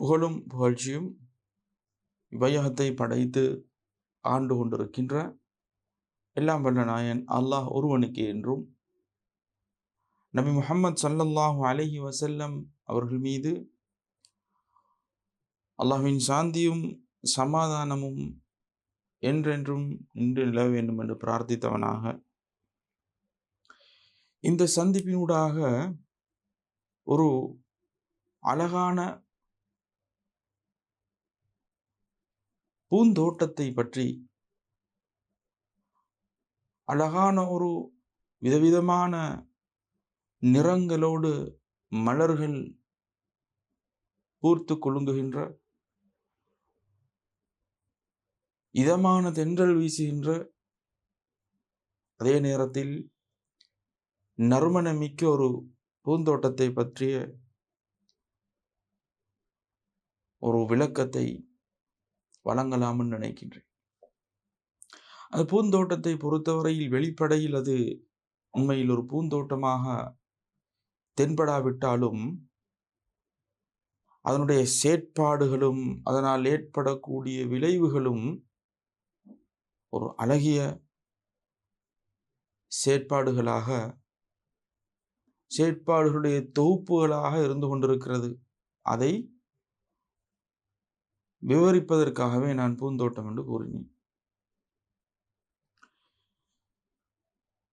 புகழும் புகழ்ச்சியும் இவ்வையகத்தை படைத்து ஆண்டு கொண்டிருக்கின்ற எல்லாம் வல்ல நாயன் அல்லாஹ் ஒருவனுக்கு என்றும் நபி முகமது சல்லல்லாஹு அலஹி வசல்லம் அவர்கள் மீது அல்லாஹின் சாந்தியும் சமாதானமும் என்றென்றும் நின்று நிலவ வேண்டும் என்று பிரார்த்தித்தவனாக. இந்த சந்திப்பினூடாக ஒரு அழகான பூந்தோட்டத்தை பற்றி அழகான ஒரு விதவிதமான நிறங்களோடு மலர்கள் பூர்த்து கொழுங்குகின்ற இதமான தென்றல் வீசுகின்ற அதே நேரத்தில் நறுமணமிக்க ஒரு பூந்தோட்டத்தை பற்றிய ஒரு விளக்கத்தை வழங்கலாம்னு நினைக்கின்றேன். அந்த பூந்தோட்டத்தை பொறுத்தவரையில் வெளிப்படையில் அது உண்மையில் ஒரு பூந்தோட்டமாக தென்படாவிட்டாலும் அதனுடைய செயற்பாடுகளும் அதனால் ஏற்படக்கூடிய விளைவுகளும் ஒரு அழகிய செயற்பாடுகளாக செயற்பாடுகளுடைய தொகுப்புகளாக இருந்து கொண்டிருக்கிறது. அதை விவரிப்பதற்காகவே நான் பூந்தோட்டம் என்று கூறினேன்.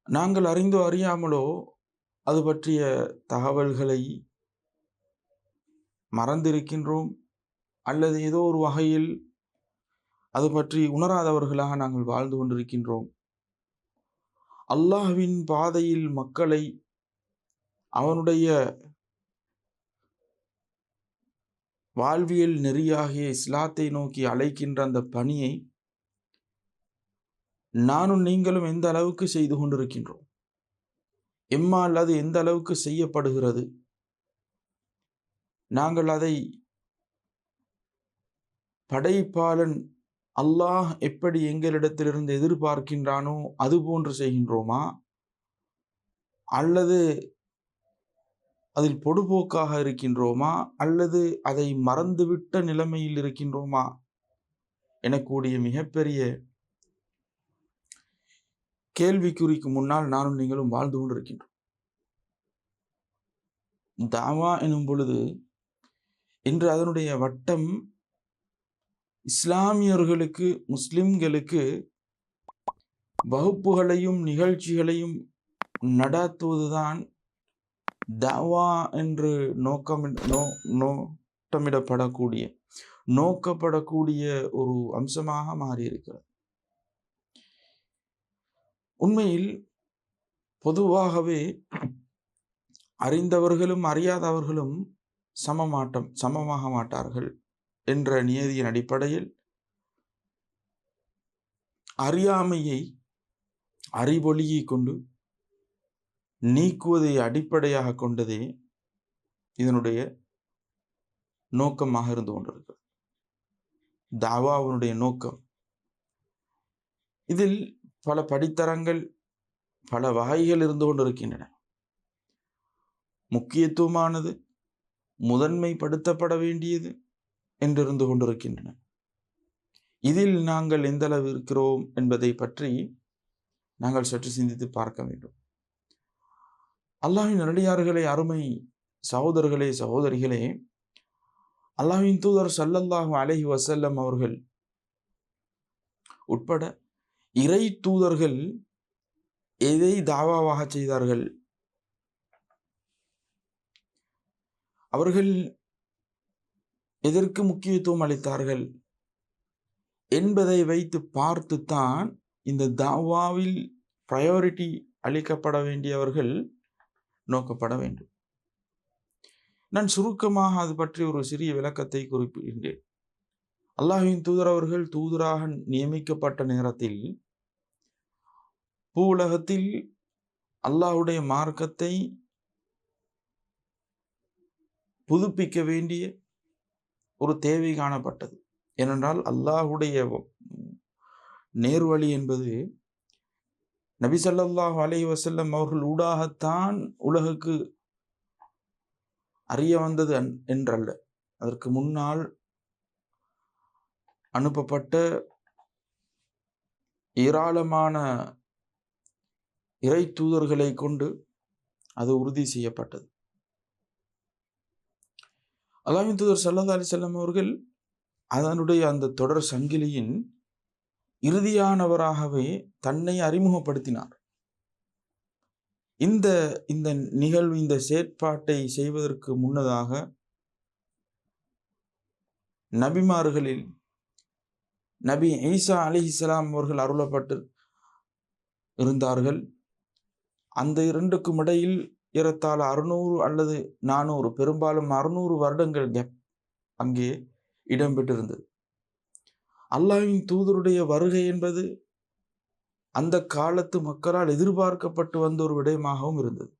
நாங்கள் அறிந்தோ அறியாமலோ அது பற்றிய தகவல்களை மறந்திருக்கின்றோம் அல்லது ஏதோ ஒரு வகையில் அது பற்றி உணராதவர்களாக நாங்கள் வாழ்ந்து கொண்டிருக்கின்றோம். அல்லாஹ்வின் பாதையில் மக்களை அவனுடைய வாழ்வியல் நெறியாகிய இஸ்லாத்தை நோக்கி அழைக்கின்ற அந்த பணியை நானும் நீங்களும் எந்த அளவுக்கு செய்து கொண்டிருக்கின்றோம்? எம்மா அது எந்த அளவுக்கு செய்யப்படுகிறது? நாங்கள் அதை படைப்பாளன் அல்லாஹ் எப்படி எங்களிடத்திலிருந்து எதிர்பார்க்கின்றானோ அது போன்று செய்கின்றோமா? அல்லது அதில் பொடுபோக்காக இருக்கின்றோமா? அல்லது அதை மறந்துவிட்ட நிலைமையில் இருக்கின்றோமா? எனக்கூடிய மிகப்பெரிய கேள்விக்குறிக்கு முன்னால் நானும் நீங்களும் வாழ்ந்து கொண்டிருக்கின்றோம். தாவா எனும் பொழுது இன்று அதனுடைய வட்டம் இஸ்லாமியர்களுக்கு முஸ்லிம்களுக்கு வகுப்புகளையும் நிகழ்ச்சிகளையும் நடாத்துவதுதான் தாவா என்று நோக்கம் நோ நோட்டமிடப்படக்கூடிய நோக்கப்படக்கூடிய ஒரு அம்சமாக மாறியிருக்கிறது. உண்மையில் பொதுவாகவே அறிந்தவர்களும் அறியாதவர்களும் சமமாட்டம் சமமாக மாட்டார்கள் என்ற நியதியின் அடிப்படையில் அறியாமையை அறிவொளியை கொண்டு நீக்குவதை அடிப்படையாக கொண்டதே இதனுடைய நோக்கமாக இருந்து கொண்டிருக்கிறது. தாவாவினுடைய நோக்கம். இதில் பல படித்தரங்கள் பல வகைகள் இருந்து கொண்டிருக்கின்றன. முக்கியத்துவமானது முதன்மைப்படுத்தப்பட வேண்டியது என்றிருந்து கொண்டிருக்கின்றன. இதில் நாங்கள் எந்த அளவு இருக்கிறோம் என்பதை பற்றி நாங்கள் சற்று சிந்தித்து பார்க்க வேண்டும். அல்லாஹின் நல்லடியார்களே அருமை சகோதரர்களே சகோதரிகளே அல்லாஹின் தூதர் சல்லல்லாஹு அலஹி வசல்லம் அவர்கள் உட்பட இறை தூதர்கள் எதை தாவாவாக செய்தார்கள்? அவர்கள் எதற்கு முக்கியத்துவம் அளித்தார்கள்? என்பதை வைத்து பார்த்துத்தான் இந்த தாவாவில் ப்ரையாரிட்டி அளிக்கப்பட வேண்டியவர்கள் நோக்கப்பட வேண்டும். நான் சுருக்கமாக அது பற்றி ஒரு சிறிய விளக்கத்தை குறிப்பிடுகின்றேன். அல்லாஹின் தூதர் அவர்கள் தூதராக நியமிக்கப்பட்ட நேரத்தில் பூ உலகத்தில் அல்லாஹுடைய மார்க்கத்தை புதுப்பிக்க வேண்டிய ஒரு தேவை காணப்பட்டது. ஏனென்றால் அல்லாஹுடைய நேர்வழி என்பது நபி ஸல்லல்லாஹு அலைஹி வசல்லம் அவர்கள் ஊடாகத்தான் உலகுக்கு அறிய வந்தது அன்- என்றல்ல. அதற்கு முன்னால் அனுப்பப்பட்ட ஏராளமான இறை தூதர்களை கொண்டு அது உறுதி செய்யப்பட்டது. அல்லாஹ்வின் தூதர் சல்லா அலி செல்லம் அவர்கள் அதனுடைய அந்த தொடர் சங்கிலியின் இறுதியானவராகவே தன்னை அறிமுகப்படுத்தினார். இந்த இந்த நிகழ்வு இந்த செயற்பாட்டை செய்வதற்கு முன்னதாக நபிமார்களில் நபி ஈசா அலிஹிஸ்ஸலாம் அவர்கள் அருளப்பட்டு இருந்தார்கள். அந்த இரண்டுக்கும் இடையில் ஏறத்தாழ அறுநூறு அல்லது நானூறு பெரும்பாலும் அறுநூறு வருடங்கள் கேப் அங்கே இடம்பெற்றிருந்தது. அல்லாவின் தூதருடைய வருகை என்பது அந்த காலத்து மக்களால் எதிர்பார்க்கப்பட்டு வந்த ஒரு விடயமாகவும் இருந்தது.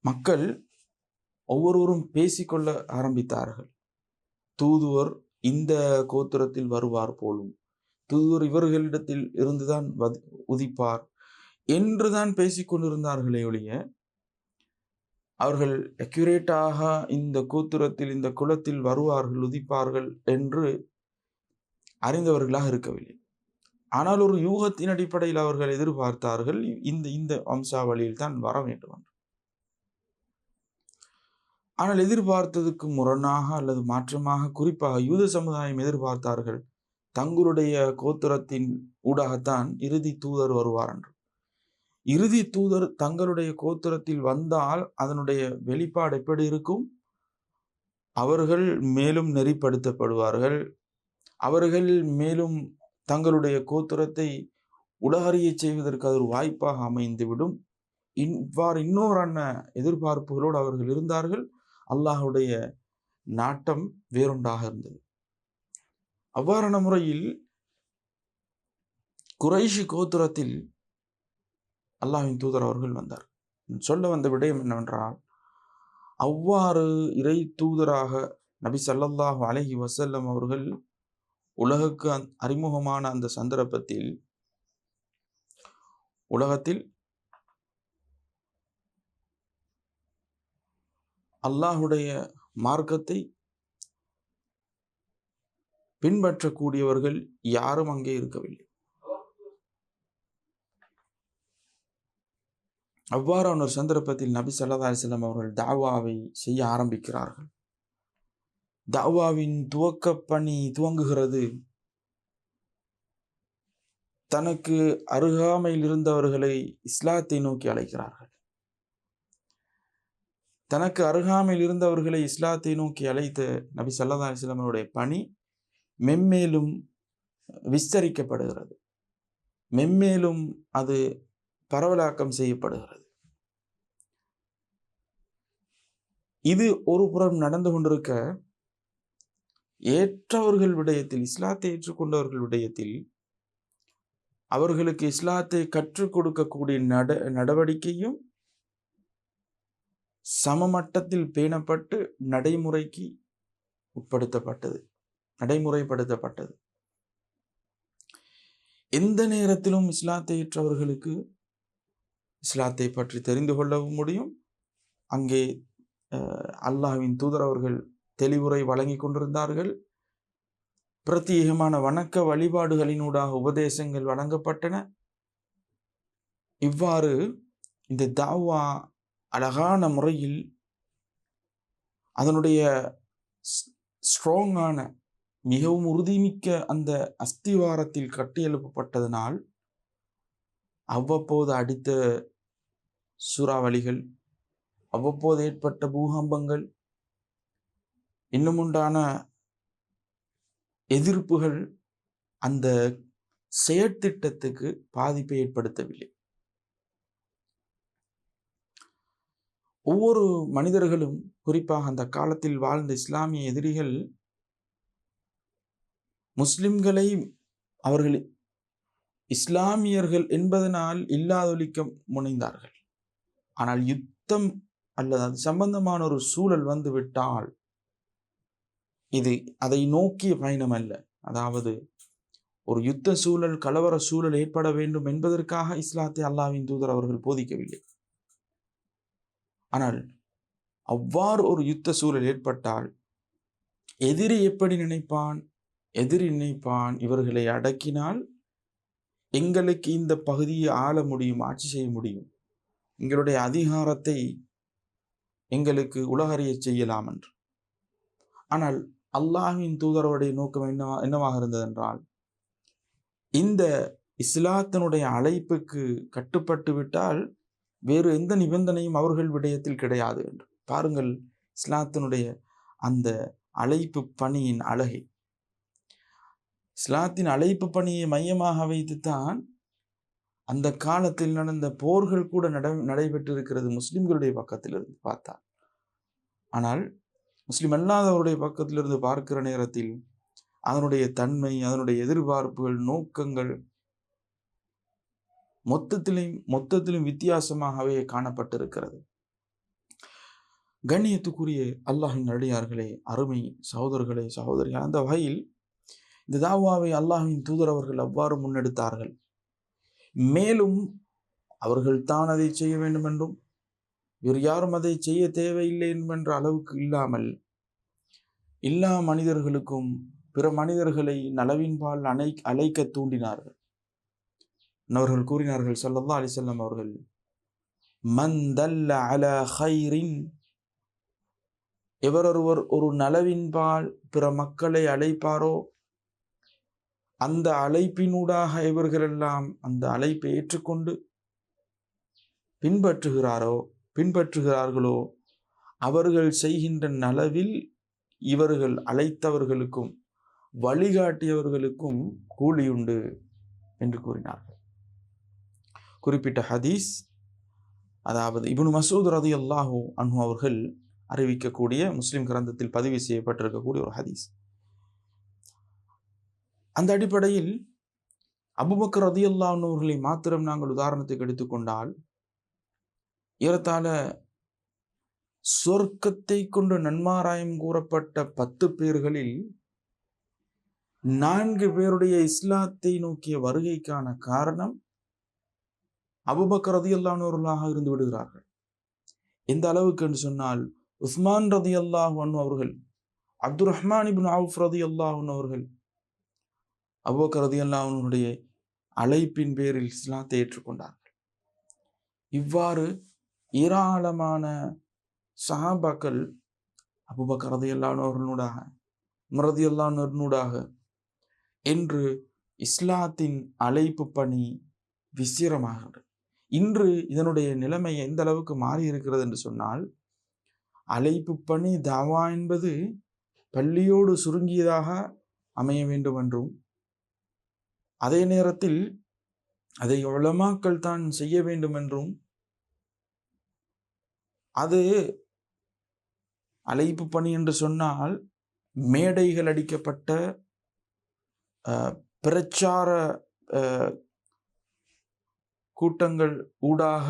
மக்கள் ஒவ்வொருவரும் பேசிக்கொள்ள ஆரம்பித்தார்கள். தூதுவர் இந்த கோத்திரத்தில் வருவார் போலும் தூதுவர் இவர்களிடத்தில் இருந்துதான் வதி- உதிப்பார் என்றுதான் பேசிக்கொண்டிருந்தார்களே ஒழிய அவர்கள் அக்யூரேட்டாக இந்த கூத்துரத்தில் இந்த குலத்தில் வருவார்கள் உதிப்பார்கள் என்று அறிந்தவர்களாக இருக்கவில்லை. ஆனால் ஒரு யூகத்தின் அடிப்படையில் அவர்கள் எதிர்பார்த்தார்கள் இந்த இந்த வம்சாவளியில் தான் வர வேண்டும் என்று. ஆனால் எதிர்பார்த்ததுக்கு முரணாக அல்லது மாற்றமாக குறிப்பாக யூத சமுதாயம் எதிர்பார்த்தார்கள் தங்களுடைய கோத்திரத்தின் ஊடாகத்தான் இறுதி தூதர் வருவார் என்று. இறுதி தூதர் தங்களுடைய கோத்திரத்தில் வந்தால் அதனுடைய வெளிப்பாடு எப்படி இருக்கும்? அவர்கள் மேலும் நெறிப்படுத்தப்படுவார்கள். அவர்கள் மேலும் தங்களுடைய கோத்திரத்தை உலகறியச் செய்வதற்கு அது ஒரு வாய்ப்பாக அமைந்துவிடும். இவ்வாறு இன்னொரு எதிர்பார்ப்புகளோடு அவர்கள் இருந்தார்கள். அல்லாஹுடைய நாட்டம் வேறொன்றாக இருந்தது. அவ்வாறான முறையில் குறைஷி கோத்திரத்தில் அல்லாஹ்வின் தூதர் அவர்கள் வந்தார். சொல்ல வந்த விடயம் என்னவென்றால் அவ்வாறு இறை தூதராக நபி ஸல்லல்லாஹு அலஹி வசல்லம் அவர்கள் உலகுக்கு அந் அறிமுகமான அந்த சந்தர்ப்பத்தில் உலகத்தில் அல்லாஹுடைய மார்க்கத்தை பின்பற்றக்கூடியவர்கள் யாரும் அங்கே இருக்கவில்லை. அவ்வாறான ஒரு சந்தர்ப்பத்தில் நபி சல்லா அலிஸ்லாம் அவர்கள் தாவாவை செய்ய ஆரம்பிக்கிறார்கள். தாவாவின் துவக்க பணி துவங்குகிறது. தனக்கு அருகாமையில் இருந்தவர்களை இஸ்லாத்தை நோக்கி அழைக்கிறார்கள். தனக்கு அருகாமையில் இருந்தவர்களை இஸ்லாத்தை நோக்கி அழைத்த நபி சல்லா அலைஹி பணி மென்மேலும் விஸ்தரிக்கப்படுகிறது. மென்மேலும் அது பரவலாக்கம் செய்யப்படுகிறது. இது ஒரு புறம் நடந்து கொண்டிருக்க ஏற்றவர்கள் விடயத்தில் இஸ்லாத்தை ஏற்றுக்கொண்டவர்கள் விடயத்தில் அவர்களுக்கு இஸ்லாத்தை கற்றுக் கொடுக்கக்கூடிய நட நடவடிக்கையும் சமமட்டத்தில் பேணப்பட்டு நடைமுறைக்கு உட்படுத்தப்பட்டது நடைமுறைப்படுத்தப்பட்டது. எந்த நேரத்திலும் இஸ்லாத்தை ஏற்றவர்களுக்கு இஸ்லாத்தை பற்றி தெரிந்து கொள்ளவும் முடியும். அங்கே அஹ், அல்லாஹ்வின் தூதர் அவர்கள் தெளிவுரை வழங்கி கொண்டிருந்தார்கள். பிரத்யேகமான வணக்க வழிபாடுகளினூடாக உபதேசங்கள் வழங்கப்பட்டன. இவ்வாறு இந்த தாவா அழகான முறையில் அதனுடைய ஸ்ட்ராங்கான மிகவும் உறுதிமிக்க அந்த அஸ்திவாரத்தில் கட்டியெழுப்பப்பட்டதனால் அவ்வப்போது அடித்த சூறாவளிகள் அவ்வப்போது ஏற்பட்ட பூகம்பங்கள் இன்னுமுண்டான எதிர்ப்புகள் அந்த செயற்திட்டத்துக்கு பாதிப்பை ஏற்படுத்தவில்லை. ஒவ்வொரு மனிதர்களும் குறிப்பாக அந்த காலத்தில் வாழ்ந்த இஸ்லாமிய எதிரிகள் முஸ்லிம்களை அவர்கள் இஸ்லாமியர்கள் என்பதனால் இல்லாதொழிக்க முனைந்தார்கள். ஆனால் யுத்தம் அல்லது அது சம்பந்தமான ஒரு சூழல் வந்து விட்டால் இது அதை நோக்கிய பயணம் அல்ல அதாவது ஒரு யுத்த சூழல் கலவர சூழல் ஏற்பட வேண்டும் என்பதற்காக இஸ்லாத்தை அல்லாவின் தூதர் அவர்கள் போதிக்கவில்லை. ஆனால் அவ்வாறு ஒரு யுத்த சூழல் ஏற்பட்டால் எதிரி எப்படி நினைப்பான்? எதிரி நினைப்பான் இவர்களை அடக்கினால் எங்களுக்கு இந்த பகுதியை ஆள முடியும் ஆட்சி செய்ய முடியும். எங்களுடைய அதிகாரத்தை எங்களுக்கு உலகறிய செய்யலாம் என்று. ஆனால் அல்லாஹின் தூதரவுடைய நோக்கம் என்ன என்னவாக இருந்ததென்றால் இந்த இஸ்லாத்தினுடைய அழைப்புக்கு கட்டுப்பட்டு விட்டால் வேறு எந்த நிபந்தனையும் அவர்கள் விடயத்தில் கிடையாது என்று. பாருங்கள் இஸ்லாத்தினுடைய அந்த அழைப்பு பணியின் அழகை. இஸ்லாத்தின் அழைப்பு பணியை மையமாக வைத்துத்தான் அந்த காலத்தில் நடந்த போர்கள் கூட நட நடைபெற்றிருக்கிறது முஸ்லிம்களுடைய பக்கத்திலிருந்து பார்த்தா ஆனால் முஸ்லிம் அல்லாதவருடைய பக்கத்திலிருந்து பார்க்கிற நேரத்தில் அதனுடைய தன்மை அதனுடைய எதிர்பார்ப்புகள் நோக்கங்கள் மொத்தத்திலும் மொத்தத்திலும் வித்தியாசமாகவே காணப்பட்டிருக்கிறது. கண்ணியத்துக்குரிய அல்லாஹின் அடியார்களே அருமை சகோதரர்களே சகோதரிகள் அந்த வகையில் இந்த தாவாவை அல்லாஹின் தூதர் அவர்கள் அவ்வாறு முன்னெடுத்தார்கள். மேலும் அவர்கள் தான் அதை செய்ய வேண்டும் என்றும் வேறு யாரும் அதை செய்ய தேவையில்லை என்ற அளவுக்கு இல்லாமல் எல்லா மனிதர்களுக்கும் பிற மனிதர்களை நலவின்பால் அணை அழைக்க தூண்டினார்கள். அவர்கள் கூறினார்கள் சல்லல்லா அலிசல்லம் அவர்கள் மந்தல்ல அல ஹைரின் எவரொருவர் ஒரு நலவின்பால் பிற மக்களை அழைப்பாரோ அந்த அழைப்பினூடாக இவர்களெல்லாம் அந்த அழைப்பை ஏற்றுக்கொண்டு பின்பற்றுகிறாரோ பின்பற்றுகிறார்களோ அவர்கள் செய்கின்ற நலவில் இவர்கள் அழைத்தவர்களுக்கும் வழிகாட்டியவர்களுக்கும் கூலியுண்டு என்று கூறினார்கள். குறிப்பிட்ட ஹதீஸ் அதாவது இபுன் மசூத் ரதி அல்லாஹூ அன்ஹு அவர்கள் அறிவிக்கக்கூடிய முஸ்லிம் கிரந்தத்தில் பதிவு செய்யப்பட்டிருக்கக்கூடிய ஒரு ஹதீஸ். அந்த அடிப்படையில் அபுபக்கர் ரதி அவர்களை மாத்திரம் நாங்கள் உதாரணத்துக்கு எடுத்துக்கொண்டால் ஏறத்தாழ சொர்க்கத்தை கொண்டு நன்மாராயம் கூறப்பட்ட பத்து பேர்களில் நான்கு பேருடைய இஸ்லாத்தை நோக்கிய வருகைக்கான காரணம் அபுபக்கர் ரதி அல்லானவர்களாக இருந்து விடுகிறார்கள். எந்த அளவுக்கு என்று சொன்னால் உஸ்மான் ரதி அல்லாஹ் அவர்கள் அப்துல் ரஹ்மான் இபின் அவுஃப் ரதி அல்லாஹ் அவர்கள் அபுபக்கர் ரதி அழைப்பின் பேரில் இஸ்லாத்தை ஏற்றுக்கொண்டார்கள். இவ்வாறு ஏராளமான சஹாபாக்கள் அபுபக்கர் ரதி அல்லானவர்களூடாக மரதி என்று இஸ்லாத்தின் அழைப்பு பணி விசிரமாகிறது இன்று இதனுடைய நிலைமை எந்த அளவுக்கு மாறி இருக்கிறது என்று சொன்னால் அழைப்பு பணி தாவா என்பது பள்ளியோடு சுருங்கியதாக அமைய வேண்டும் என்றும் அதே நேரத்தில் அதை உளமாக்கள் தான் செய்ய வேண்டும் என்றும் அது அழைப்பு பணி என்று சொன்னால் மேடைகள் அடிக்கப்பட்ட பிரச்சார கூட்டங்கள் ஊடாக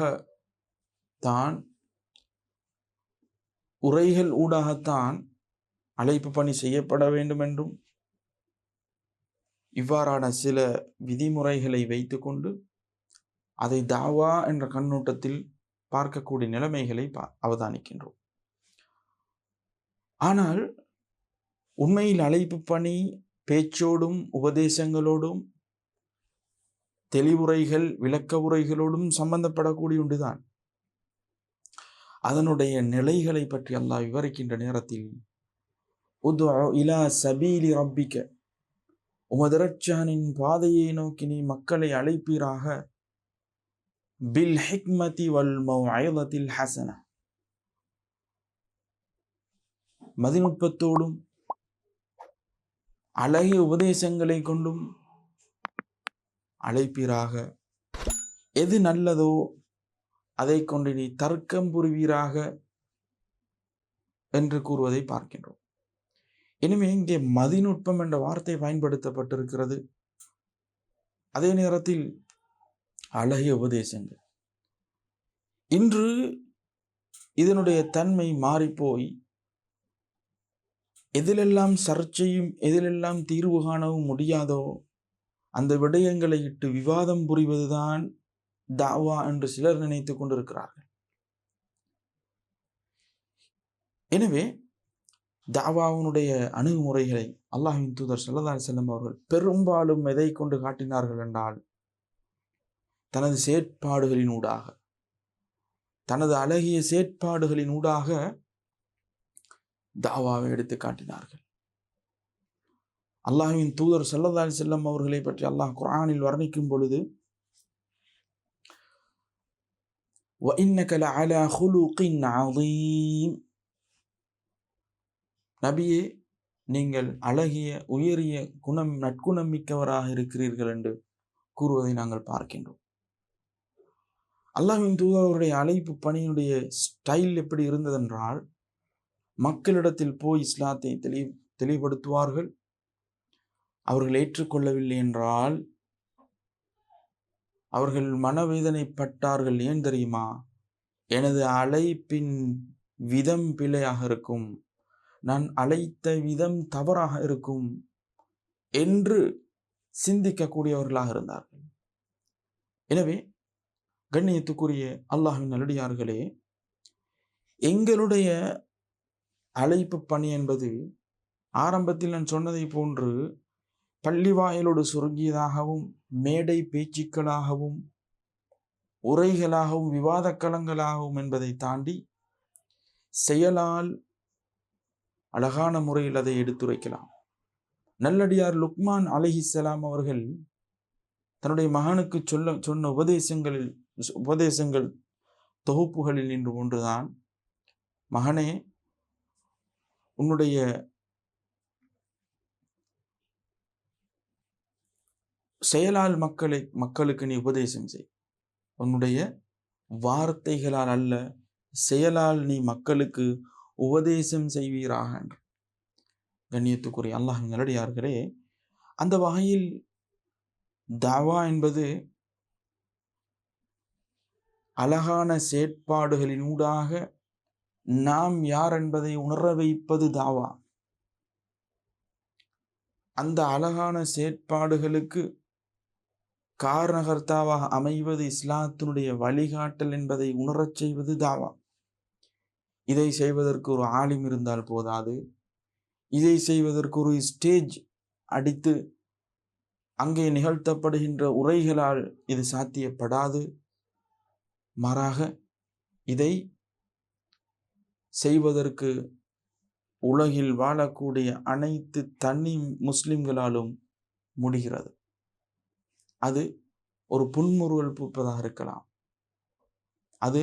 தான் உரைகள் ஊடாகத்தான் அழைப்பு பணி செய்யப்பட வேண்டும் என்றும் இவ்வாறான சில விதிமுறைகளை வைத்துக்கொண்டு அதை தாவா என்ற கண்ணோட்டத்தில் பார்க்கக்கூடிய நிலைமைகளை பா அவதானிக்கின்றோம். ஆனால் உண்மையில் அழைப்பு பணி பேச்சோடும் உபதேசங்களோடும் தெளிவுரைகள் விளக்க உரைகளோடும் சம்பந்தப்படக்கூடிய ஒன்றுதான். அதனுடைய நிலைகளை பற்றி அல்லாஹ் விவரிக்கின்ற நேரத்தில் இலா சபீலி ரப்பிக்க உமதரச்சானின் பாதையை நோக்கி நீ மக்களை அழைப்பீராக. பில் ஹிக்மதி வல் மௌலத்தில் ஹசன. மதிநுட்பத்தோடும் அழகிய உபதேசங்களை கொண்டும் அழைப்பீராக. எது நல்லதோ அதை கொண்டு நீ தர்க்கம் புரிவீராக என்று கூறுவதை பார்க்கின்றோம். எனவே இங்கே மதிநுட்பம் என்ற வார்த்தை பயன்படுத்தப்பட்டிருக்கிறது. அதே நேரத்தில் அழகிய உபதேசங்கள். இன்று இதனுடைய தன்மை மாறிப்போய் எதிலெல்லாம் சர்ச்சையும் எதிலெல்லாம் தீர்வு காணவும் முடியாதோ அந்த விடயங்களை இட்டு விவாதம் புரிவதுதான் தாவா என்று சிலர் நினைத்துக் கொண்டிருக்கிறார்கள். எனவே தாவாவுனுடைய அணுகுமுறைகளை அல்லாஹின் தூதர் சல்லா செல்லம் அவர்கள் பெரும்பாலும் எதை கொண்டு காட்டினார்கள் என்றால் தனது செயற்பாடுகளின் ஊடாக தனது அழகிய செயற்பாடுகளின் ஊடாக தாவாவை எடுத்து காட்டினார்கள் அல்லாஹின் தூதர் சல்லல்லா செல்லம் அவர்களை பற்றி அல்லாஹ் குரானில் வர்ணிக்கும் பொழுது وَإِنَّكَ لَعَلَى خُلُقٍ عَظِيمٍ நபியே நீங்கள் அழகிய உயரிய குணம் நற்குணம் மிக்கவராக இருக்கிறீர்கள் என்று கூறுவதை நாங்கள் பார்க்கின்றோம். அல்லாஹின் அவருடைய அழைப்பு பணியினுடைய ஸ்டைல் எப்படி இருந்ததென்றால் மக்களிடத்தில் போய் இஸ்லாத்தை தெளி தெளிவுபடுத்துவார்கள். அவர்கள் ஏற்றுக்கொள்ளவில்லை என்றால் அவர்கள் மனவேதனைப்பட்டார்கள். ஏன் தெரியுமா? எனது அழைப்பின் விதம் பிழையாக இருக்கும். நான் அழைத்த விதம் தவறாக இருக்கும் என்று சிந்திக்கக்கூடியவர்களாக இருந்தார்கள். எனவே கண்ணியத்துக்குரிய அல்லாஹின் நல்லடியார்களே எங்களுடைய அழைப்பு பணி என்பது ஆரம்பத்தில் நான் சொன்னதை போன்று பள்ளி வாயிலோடு சுருங்கியதாகவும் மேடை பேச்சுக்களாகவும் உரைகளாகவும் விவாத களங்களாகவும் என்பதை தாண்டி செயலால் அழகான முறையில் அதை எடுத்துரைக்கலாம். நல்லடியார் லுக்மான் அலிஹிசலாம் அவர்கள் தன்னுடைய மகனுக்கு சொல்ல சொன்ன உபதேசங்களில் உபதேசங்கள் தொகுப்புகளில் நின்று ஒன்றுதான் மகனே உன்னுடைய செயலால் மக்களை மக்களுக்கு நீ உபதேசம் செய். உன்னுடைய வார்த்தைகளால் அல்ல செயலால் நீ மக்களுக்கு உபதேசம் செய்வீராக என்று. கண்ணியத்துக்குரிய அல்லாஹ் நல்லடியார்களே அந்த வகையில் தாவா என்பது அழகான செயற்பாடுகளினூடாக நாம் யார் என்பதை உணர வைப்பது தாவா. அந்த அழகான செயற்பாடுகளுக்கு காரணகர்த்தாவாக அமைவது இஸ்லாத்தினுடைய வழிகாட்டல் என்பதை உணரச் செய்வது தாவா. இதை செய்வதற்கு ஒரு ஆலிம் இருந்தால் போதாது. இதை செய்வதற்கு ஒரு ஸ்டேஜ் அடித்து அங்கே நிகழ்த்தப்படுகின்ற உரைகளால் இது சாத்தியப்படாது. மாறாக இதை செய்வதற்கு உலகில் வாழக்கூடிய அனைத்து தனி முஸ்லிம்களாலும் முடிகிறது. அது ஒரு புன்முறுவல் பூப்பதாக இருக்கலாம். அது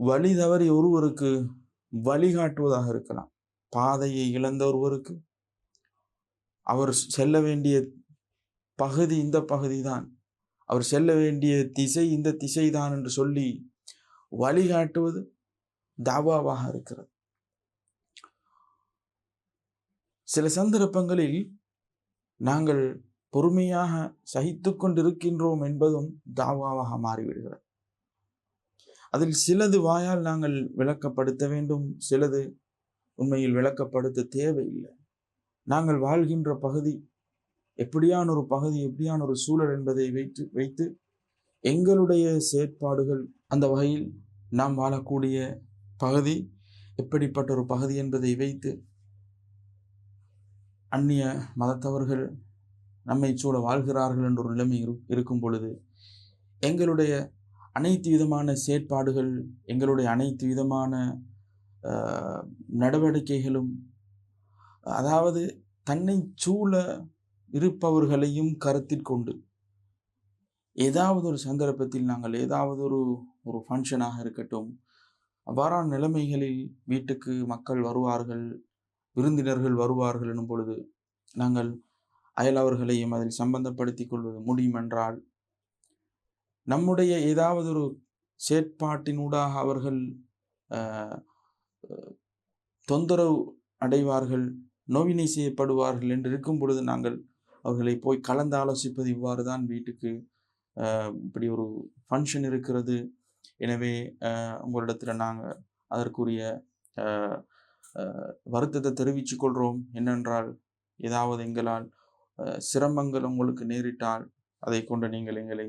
வழி தவறி ஒருவருக்கு வழிகாட்டுவதாக இருக்கலாம். பாதையை இழந்த ஒருவருக்கு. அவர் செல்ல வேண்டிய பகுதி இந்த பகுதி தான் அவர் செல்ல வேண்டிய திசை இந்த திசை தான் என்று சொல்லி வழிகாட்டுவது தாவாவாக இருக்கிறது. சில சந்தர்ப்பங்களில் நாங்கள் பொறுமையாக சகித்து கொண்டிருக்கின்றோம் என்பதும் தாவாவாக மாறிவிடுகிறது. அதில் சிலது வாயால் நாங்கள் விளக்கப்படுத்த வேண்டும் சிலது உண்மையில் விளக்கப்படுத்த தேவையில்லை. நாங்கள் வாழ்கின்ற பகுதி எப்படியான ஒரு பகுதி எப்படியான ஒரு சூழல் என்பதை வைத்து வைத்து எங்களுடைய செயற்பாடுகள் அந்த வகையில் நாம் வாழக்கூடிய பகுதி எப்படிப்பட்ட ஒரு பகுதி என்பதை வைத்து அந்நிய மதத்தவர்கள் நம்மை சூழ வாழ்கிறார்கள் என்ற ஒரு நிலைமை இருக்கும் பொழுது எங்களுடைய அனைத்து விதமான செயற்பாடுகள் எங்களுடைய அனைத்து விதமான நடவடிக்கைகளும் அதாவது தன்னை சூழ இருப்பவர்களையும் கருத்தில் கொண்டு ஏதாவது ஒரு சந்தர்ப்பத்தில் நாங்கள் ஏதாவது ஒரு ஒரு ஃபங்க்ஷனாக இருக்கட்டும் அவ்வாறான நிலைமைகளில் வீட்டுக்கு மக்கள் வருவார்கள் விருந்தினர்கள் வருவார்கள் எனும் பொழுது நாங்கள் அயலவர்களையும் அதில் சம்பந்தப்படுத்திக் கொள்வது முடியும் என்றால் நம்முடைய ஏதாவது ஒரு செயற்பாட்டினூடாக அவர்கள் தொந்தரவு அடைவார்கள் நோவினை செய்யப்படுவார்கள் என்று இருக்கும் பொழுது நாங்கள் அவர்களை போய் கலந்து ஆலோசிப்பது இவ்வாறு தான் வீட்டுக்கு இப்படி ஒரு ஃபங்க்ஷன் இருக்கிறது. எனவே உங்களிடத்தில் நாங்கள் அதற்குரிய வருத்தத்தை தெரிவித்துக் கொள்கிறோம் என்னென்றால் ஏதாவது எங்களால் சிரமங்கள் உங்களுக்கு நேரிட்டால் அதை கொண்டு நீங்கள் எங்களை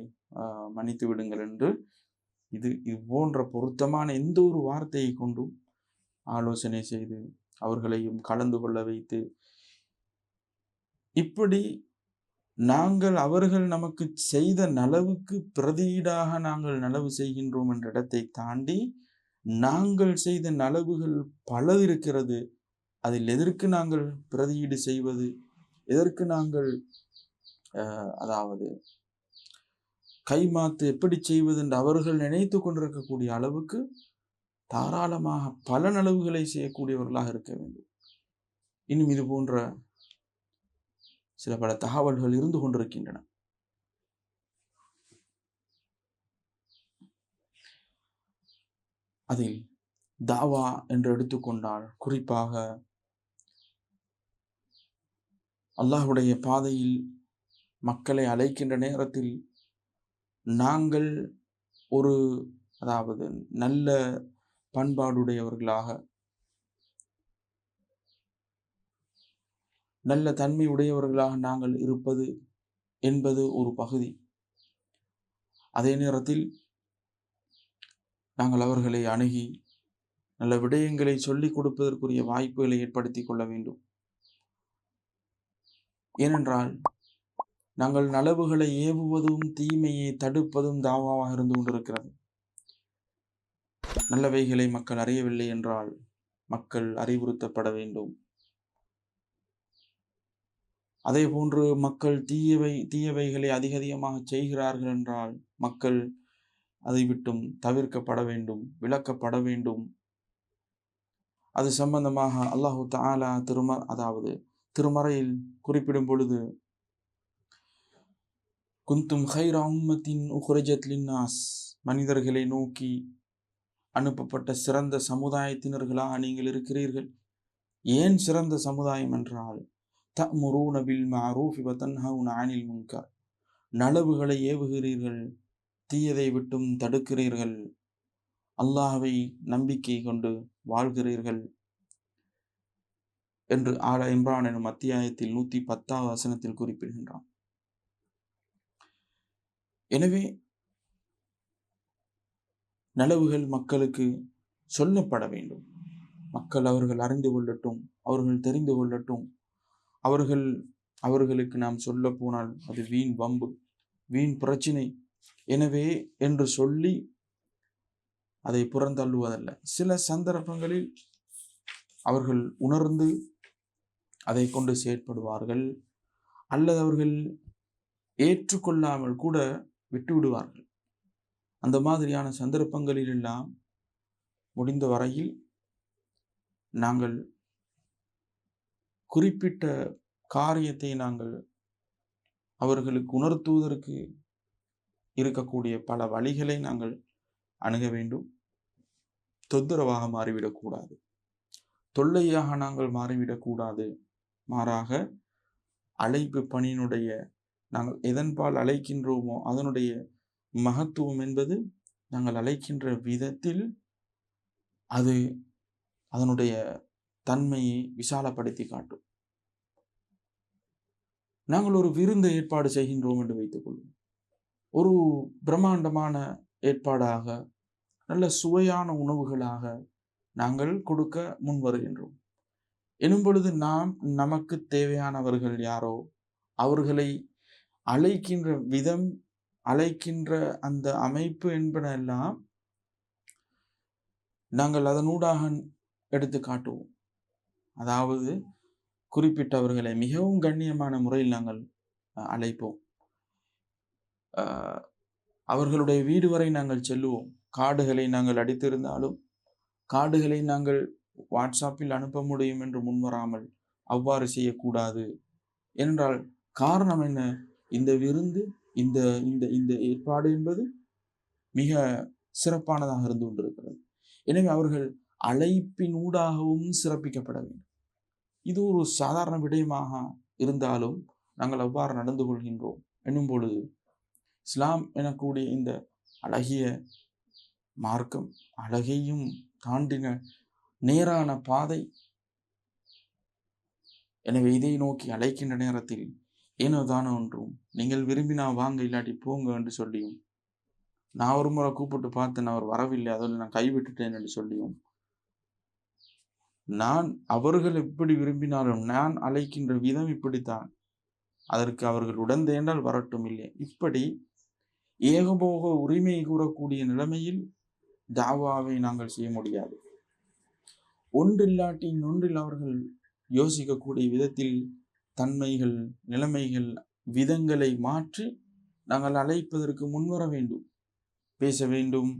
மன்னித்து விடுங்கள் என்று இது இது போன்ற பொருத்தமான எந்த ஒரு வார்த்தையை கொண்டும் ஆலோசனை செய்து அவர்களையும் கலந்து கொள்ள வைத்து இப்படி நாங்கள் அவர்கள் நமக்கு செய்த நலவுக்கு பிரதியீடாக நாங்கள் நலவு செய்கின்றோம் என்ற இடத்தை தாண்டி நாங்கள் செய்த நலவுகள் பல இருக்கிறது. அதில் எதற்கு நாங்கள் பிரதியீடு செய்வது? எதற்கு நாங்கள் அதாவது கைமாத்து எப்படி செய்வது என்று அவர்கள் நினைத்து கொண்டிருக்கக்கூடிய அளவுக்கு தாராளமாக பல நலவுகளை செய்யக்கூடியவர்களாக இருக்க வேண்டும். இன்னும் இது போன்ற சில பல தகவல்கள் இருந்து கொண்டிருக்கின்றன. அதில் தாவா என்று எடுத்துக்கொண்டால் குறிப்பாக அல்லாஹுடைய பாதையில் மக்களை அழைக்கின்ற நேரத்தில் நாங்கள் ஒரு அதாவது நல்ல பண்பாடுடையவர்களாக நல்ல தன்மை உடையவர்களாக நாங்கள் இருப்பது என்பது ஒரு பகுதி. அதே நேரத்தில் நாங்கள் அவர்களை அணுகி நல்ல விடயங்களை சொல்லிக் கொடுப்பதற்குரிய வாய்ப்புகளை ஏற்படுத்தி கொள்ள வேண்டும். ஏனென்றால் நாங்கள் நலவுகளை ஏவுவதும் தீமையை தடுப்பதும் தாவாவாக இருந்து கொண்டிருக்கிறது. நல்லவைகளை மக்கள் அறியவில்லை என்றால் மக்கள் அறிவுறுத்தப்பட வேண்டும். அதே போன்று மக்கள் தீயவை தீயவைகளை அதிக அதிகமாக செய்கிறார்கள் என்றால் மக்கள் அதை விட்டும் தவிர்க்கப்பட வேண்டும் விளக்கப்பட வேண்டும். அது சம்பந்தமாக அல்லாஹு தாலா திரும அதாவது திருமறையில் குறிப்பிடும் பொழுது குந்தும் ஹைரா உம்மத்தின் உஹ்ரஜத் லின்னாஸ். மனிதர்களை நோக்கி அனுப்பப்பட்ட சிறந்த சமுதாயத்தினர்களாக நீங்கள் இருக்கிறீர்கள். ஏன் சிறந்த சமுதாயம் என்றால் தமுரூன பில் மாரூஃபி வத்தன்ஹவுன் ஆனில் முன்கார். நலவுகளை ஏவுகிறீர்கள் தீயதை விட்டும் தடுக்கிறீர்கள். அல்லாஹவை நம்பிக்கை கொண்டு வாழ்கிறீர்கள் என்று ஆல இம்ரான் எனும் அத்தியாயத்தில் நூற்றி பத்தாவது வசனத்தில் குறிப்பிடுகின்றான். எனவே நலவுகள் மக்களுக்கு சொல்லப்பட வேண்டும். மக்கள் அவர்கள் அறிந்து கொள்ளட்டும் அவர்கள் தெரிந்து கொள்ளட்டும். அவர்கள் அவர்களுக்கு நாம் சொல்ல போனால் அது வீண் வம்பு வீண் பிரச்சினை. எனவே என்று சொல்லி அதை புறந்தள்ளுவதல்ல. சில சந்தர்ப்பங்களில் அவர்கள் உணர்ந்து அதை கொண்டு செயற்படுவார்கள். அல்லது அவர்கள் ஏற்றுக்கொள்ளாமல் கூட விட்டு விடுவார்கள் அந்த மாதிரியான சந்தர்ப்பங்களில் எல்லாம் முடிந்த வரையில் நாங்கள் குறிப்பிட்ட காரியத்தை நாங்கள் அவர்களுக்கு உணர்த்துவதற்கு இருக்கக்கூடிய பல வழிகளை நாங்கள் அணுக வேண்டும். தொந்தரவாக மாறிவிடக்கூடாது. தொல்லையாக நாங்கள் மாறிவிடக்கூடாது. மாறாக அழைப்பு பணியினுடைய நாங்கள் எதன்பால் அழைக்கின்றோமோ அதனுடைய மகத்துவம் என்பது நாங்கள் அழைக்கின்ற விதத்தில் அது அதனுடைய தன்மையை விசாலப்படுத்தி காட்டும். நாங்கள் ஒரு விருந்தை ஏற்பாடு செய்கின்றோம் என்று வைத்துக் கொள்வோம். ஒரு பிரம்மாண்டமான ஏற்பாடாக நல்ல சுவையான உணவுகளாக நாங்கள் கொடுக்க முன் வருகின்றோம். எனும் பொழுது நாம் நமக்கு தேவையானவர்கள் யாரோ அவர்களை அழைக்கின்ற விதம் அழைக்கின்ற அந்த அமைப்பு என்பன எல்லாம் நாங்கள் அதனூடாக எடுத்து காட்டுவோம். அதாவது குறிப்பிட்டவர்களை மிகவும் கண்ணியமான முறையில் நாங்கள் அழைப்போம். அவர்களுடைய வீடு வரை நாங்கள் செல்லுவோம். காடுகளை நாங்கள் அடித்திருந்தாலும் காடுகளை நாங்கள் வாட்ஸ்அப்பில் அனுப்ப முடியும் என்று முன்வராமல் அவ்வாறு செய்யக்கூடாது. என்றால் காரணம் என்ன? இந்த விருந்து இந்த இந்த இந்த ஏற்பாடு என்பது மிக சிறப்பானதாக இருந்து கொண்டிருக்கிறது. எனவே அவர்கள் அழைப்பின் ஊடாகவும் சிறப்பிக்கப்பட வேண்டும். இது ஒரு சாதாரண விடயமாக இருந்தாலும் நாங்கள் அவ்வாறு நடந்து கொள்கின்றோம் என்னும் பொழுது இஸ்லாம் எனக்கூடிய இந்த அழகிய மார்க்கம் அழகையும் தாண்டின நேரான பாதை எனவே இதை நோக்கி அழைக்கின்ற நேரத்தில் ஏனோ தானோ ஒன்றும் நீங்கள் விரும்பினா வாங்க இல்லாட்டி போங்க என்று சொல்லியும். நான் ஒரு முறை கூப்பிட்டு பார்த்தேன் அவர் வரவில்லை அதோடு நான் கைவிட்டுட்டேன் என்று சொல்லியும். நான் அவர்கள் எப்படி விரும்பினாலும் நான் அழைக்கின்ற விதம் இப்படித்தான். அதற்கு அவர்கள் உடந்தேண்டால் வரட்டும் இல்லை. இப்படி ஏகபோக உரிமை கூறக்கூடிய நிலைமையில் தாவாவை நாங்கள் செய்ய முடியாது. ஒன்றில்லாட்டி ஒன்றில் அவர்கள் யோசிக்கக்கூடிய விதத்தில் தன்மைகள் நிலைமைகள் விதங்களை மாற்றி நாங்கள் அழைப்பதற்கு முன்வர வேண்டும். பேச வேண்டும்.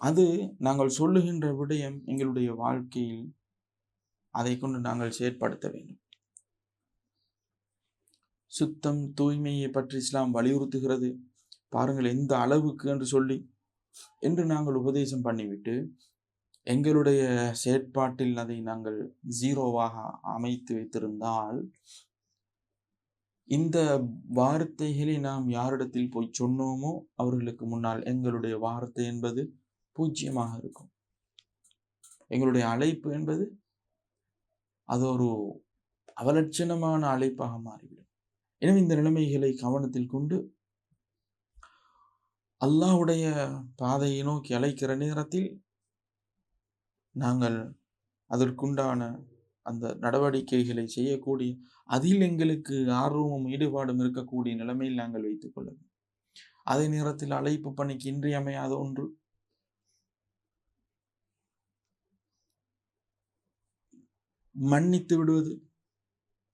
அது நாங்கள் சொல்லுகின்ற விடயம் எங்களுடைய வாழ்க்கையில் அதை கொண்டு நாங்கள் செயற்படுத்த வேண்டும். சுத்தம் தூய்மையை பற்றி இஸ்லாம் வலியுறுத்துகிறது. பாருங்கள் எந்த அளவுக்கு என்று சொல்லி என்று நாங்கள் உபதேசம் பண்ணிவிட்டு எங்களுடைய செயற்பாட்டில் அதை நாங்கள் ஜீரோவாக அமைத்து வைத்திருந்தால் இந்த வார்த்தைகளை நாம் யாரிடத்தில் போய் சொன்னோமோ அவர்களுக்கு முன்னால் எங்களுடைய வார்த்தை என்பது பூஜ்ஜியமாக இருக்கும். எங்களுடைய அழைப்பு என்பது அது ஒரு அவலட்சணமான அழைப்பாக மாறிவிடும். எனவே இந்த நிலைமைகளை கவனத்தில் கொண்டு அல்லாஹுடைய பாதையை நோக்கி அழைக்கிற நேரத்தில் நாங்கள் அதற்குண்டான அந்த நடவடிக்கைகளை செய்யக்கூடிய அதில் எங்களுக்கு ஆர்வமும் ஈடுபாடும் இருக்கக்கூடிய நிலைமையில் நாங்கள் வைத்துக் கொள்ள அதே நேரத்தில் அழைப்பு பணிக்கு இன்றியமையாத ஒன்று. மன்னித்து விடுவது.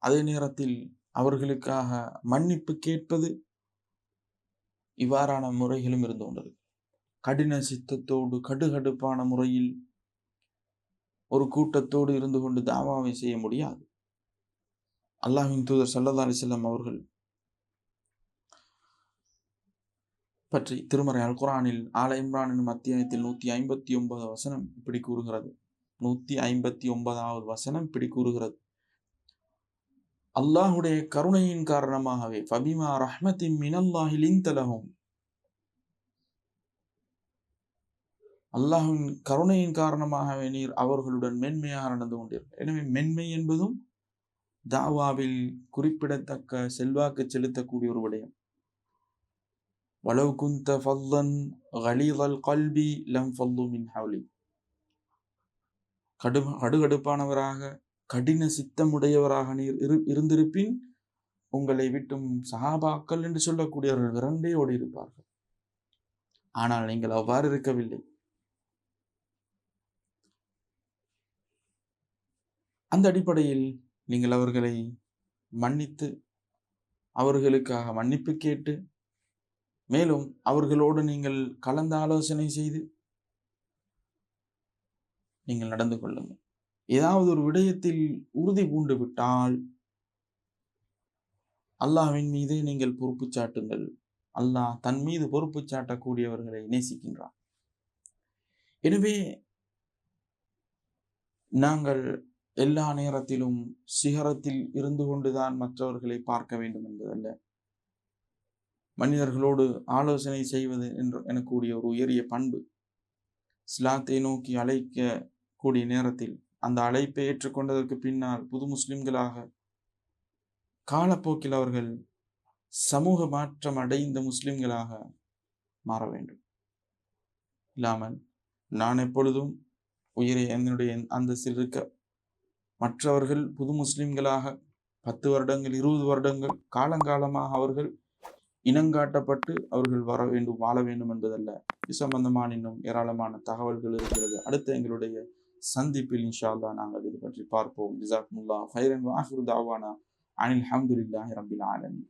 அதே நேரத்தில் அவர்களுக்காக மன்னிப்பு கேட்பது. இவ்வாறான முறைகளும் இருந்து கொண்டது. கடின சித்தத்தோடு கடுகடுப்பான முறையில் ஒரு கூட்டத்தோடு இருந்து கொண்டு தாவாவை செய்ய முடியாது. அல்லாஹின் தூதர் சல்லா அலிசல்லாம் அவர்கள் பற்றி திருமறை அல் குரானில் ஆல இம்ரான் என்னும் அத்தியாயத்தில் நூத்தி ஐம்பத்தி ஒன்பது வசனம் இப்படி கூறுகிறது. நூத்தி ஐம்பத்தி ஒன்பதாவது வசனம் இப்படி கூறுகிறது. அல்லாஹுடைய கருணையின் காரணமாகவே ஃபபிமா ரஹ்மத்தின் மினல்லாஹிலின் தலகம் அல்லாஹின் கருணையின் காரணமாகவே நீர் அவர்களுடன் மென்மையாக நடந்து கொண்டீர்கள் எனவே மென்மை என்பதும் தாவாவில் குறிப்பிடத்தக்க செல்வாக்கு செலுத்தக்கூடிய ஒரு விடயம். வலவு குந்த ஃபல்லன் கலீதல் கல்வி லம் ஃபல்லு மின் ஹவுலி. கடு கடுகடுப்பானவராக கடின சித்தமுடையவராக நீர் இரு இருந்திருப்பின் உங்களை விட்டும் சகாபாக்கள் என்று சொல்லக்கூடியவர்கள் விரண்டே ஓடி இருப்பார்கள் ஆனால் நீங்கள் அவ்வாறு இருக்கவில்லை. அந்த அடிப்படையில் நீங்கள் அவர்களை மன்னித்து அவர்களுக்காக மன்னிப்பு கேட்டு மேலும் அவர்களோடு நீங்கள் கலந்து ஆலோசனை செய்து நீங்கள் நடந்து கொள்ளுங்கள். ஏதாவது ஒரு விடயத்தில் உறுதி பூண்டு விட்டால் அல்லாஹ்வின் மீது நீங்கள் பொறுப்பு சாட்டுங்கள். அல்லாஹ் தன் மீது பொறுப்பு சாட்டக்கூடியவர்களை நேசிக்கின்றார் எனவே நாங்கள் எல்லா நேரத்திலும் சிகரத்தில் இருந்து கொண்டுதான் மற்றவர்களை பார்க்க வேண்டும் என்பதல்ல. மனிதர்களோடு ஆலோசனை செய்வது என்று எனக்கூடிய ஒரு உயரிய பண்பு. ஸ்லாத்தை நோக்கி அழைக்க கூடிய நேரத்தில் அந்த அழைப்பை ஏற்றுக்கொண்டதற்கு பின்னால் புது முஸ்லிம்களாக காலப்போக்கில் அவர்கள் சமூக மாற்றம் அடைந்த முஸ்லிம்களாக மாற வேண்டும். இல்லாமல் நான் எப்பொழுதும் உயிரை என்னுடைய அந்த இருக்க மற்றவர்கள் புது முஸ்லிம்களாக பத்து வருடங்கள் இருபது வருடங்கள் காலங்காலமாக அவர்கள் இனங்காட்டப்பட்டு அவர்கள் வர வேண்டும் வாழ வேண்டும் என்பதல்ல. இது சம்பந்தமான இன்னும் ஏராளமான தகவல்கள் இருக்கிறது. அடுத்த எங்களுடைய சந்திப்பில் இன்ஷா அல்லா நாங்கள் இது பற்றி பார்ப்போம் ஜிசாக்முல்லா ஹைரன் வாஹிர் தாவானா அனில் ஹம்துல்லாஹி ரபில் ஆலமி